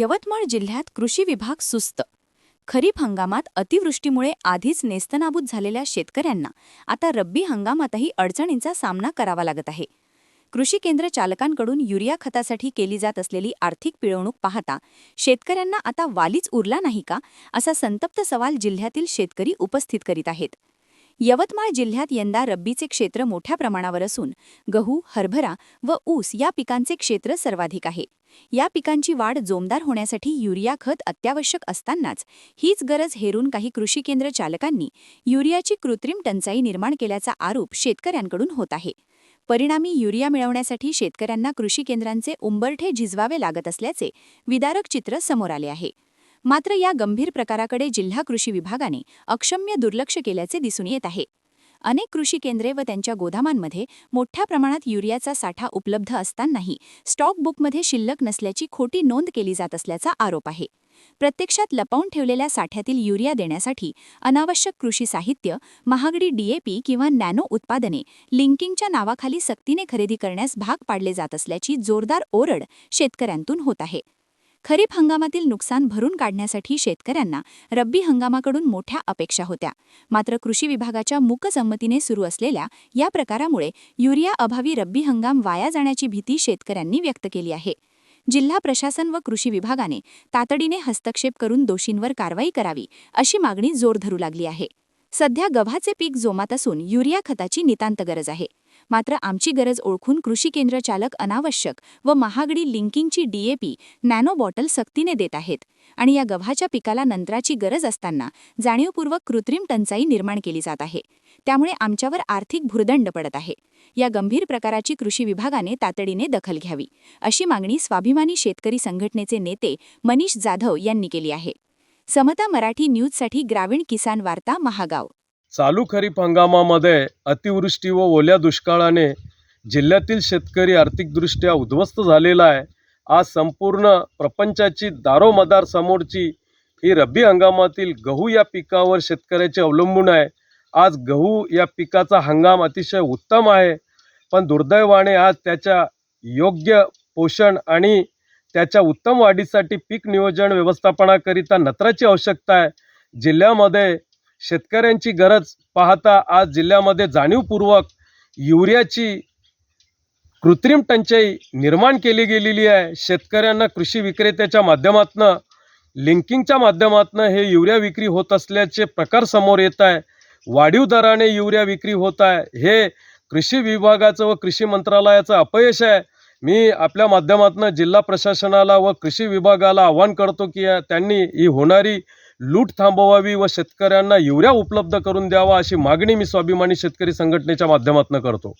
यवतमाळ जिल्ह्यात कृषी विभाग सुस्त. खरीप हंगामात अतिवृष्टीमुळे आधीच नेस्तनाबूत झालेल्या शेतकऱ्यांना आता रब्बी हंगामातही अडचणींचा सामना करावा लागत आहे. कृषी केंद्र चालकांकडून युरिया खतासाठी केली जात असलेली आर्थिक पिळवणूक पाहता शेतकऱ्यांना आता वालीच उरला नाही का असा संतप्त सवाल जिल्ह्यातील शेतकरी उपस्थित करीत आहेत. यवतमाळ जिल्ह्यात यंदा रब्बीचे क्षेत्र मोठ्या प्रमाणावर असून गहू हरभरा व ऊस या पिकांचे क्षेत्र सर्वाधिक आहे. या पिकांची वाढ जोमदार होण्यासाठी युरिया खत अत्यावश्यक असतानाच हीच गरज हेरून काही कृषी केंद्र चालकांनी युरियाची कृत्रिम टंचाई निर्माण केल्याचा आरोप शेतकऱ्यांकडून होत आहे. परिणामी युरिया मिळवण्यासाठी शेतकऱ्यांना कृषी केंद्रांचे उंबरठे झिजवावे लागत असल्याचे विदारक चित्र समोर आले आहे. मात्र या गंभीर प्रकाराकडे जिल्हा कृषी विभागाने अक्षम्य दुर्लक्ष केल्याचे दिसून येत आहे. अनेक कृषी केंद्रे व त्यांच्या गोदामांमध्ये मोठ्या प्रमाणात युरियाचा साठा उपलब्ध असतानाही स्टॉक बुकमध्ये शिल्लक नसल्याची खोटी नोंद केली जात असल्याचा आरोप आहे. प्रत्यक्षात लपवून ठेवलेल्या साठ्यातील युरिया देण्यासाठी अनावश्यक कृषी साहित्य महागडी डीएपी किंवा नॅनो उत्पादने लिंकिंगच्या नावाखाली सक्तीने खरेदी करण्यास भाग पाडले जात असल्याची जोरदार ओरड शेतकऱ्यांतून होत आहे. खरीप हंगामातील नुकसान भरून काढण्यासाठी शेतकऱ्यांना रब्बी हंगामाकडून मोठ्या अपेक्षा होत्या. मात्र कृषी विभागाच्या मूकसंमतीने सुरू असलेल्या या प्रकारामुळे युरिया अभावी रब्बी हंगाम वाया जाण्याची भीती शेतकऱ्यांनी व्यक्त केली आहे. जिल्हा प्रशासन व कृषी विभागाने तातडीने हस्तक्षेप करून दोषींवर कारवाई करावी अशी मागणी जोर धरू लागली आहे. सध्या गव्हाचे पीक जोमात असून युरिया खताची नितांत गरज आहे. मात्र आमची गरज ओळखून कृषी केंद्र चालक अनावश्यक व महागडी लिंकिंगची डीएपी नॅनो बॉटल सक्तीने देत आहेत. आणि या गव्हाच्या पिकाला नंतराची गरज असताना जाणीवपूर्वक कृत्रिम टंचाई निर्माण केली जात आहे. त्यामुळे आमच्यावर आर्थिक भुर्दंड पडत आहे. या गंभीर प्रकाराची कृषी विभागाने तातडीने दखल घ्यावी अशी मागणी स्वाभिमानी शेतकरी संघटनेचे नेते मनीष जाधव यांनी केली आहे. समता मराठी न्यूजसाठी ग्रामीण किसान वार्ता महागाव. चालू खरीप हंगामामध्ये अतिवृष्टी व ओल्या दुष्काळाने जिल्ह्यातील शेतकरी आर्थिकदृष्ट्या उद्ध्वस्त झालेला आहे. आज संपूर्ण प्रपंचाची दारोमदार समोरची ही रब्बी हंगामातील गहू या पिकावर शेतकऱ्याचे अवलंबून आहे. आज गहू या पिकाचा हंगाम अतिशय उत्तम आहे. पण दुर्दैवाने आज त्याच्या योग्य पोषण आणि त्याच्या उत्तम वाढीसाठी पीक नियोजन व्यवस्थापनाकरिता नत्राची आवश्यकता आहे. जिल्ह्यामध्ये शेतकऱ्यांची गरज पाहता आज जिल्ह्यामध्ये जाणीवपूर्वक युरियाची कृत्रिम टंचाई निर्माण केली गेलेली आहे. शेतकऱ्यांना कृषी विक्रेत्याच्या माध्यमातून लिंकिंगच्या माध्यमातून हे युरिया विक्री होत असल्याचे प्रकार समोर येत आहे. वाढीव दराने युरिया विक्री होत आहे. हे कृषी विभागाचं व कृषी मंत्रालयाचं अपयश आहे. मी आपल्या माध्यमातून जिल्हा प्रशासनाला व कृषी विभागाला आवाहन करतो की त्यांनी ही होणारी लूट थांबवावी व शेतकऱ्यांना युऱ्या उपलब्ध करून द्यावा अशी मागणी मी स्वाभिमानी शेतकरी संघटनेच्या माध्यमातून करतो.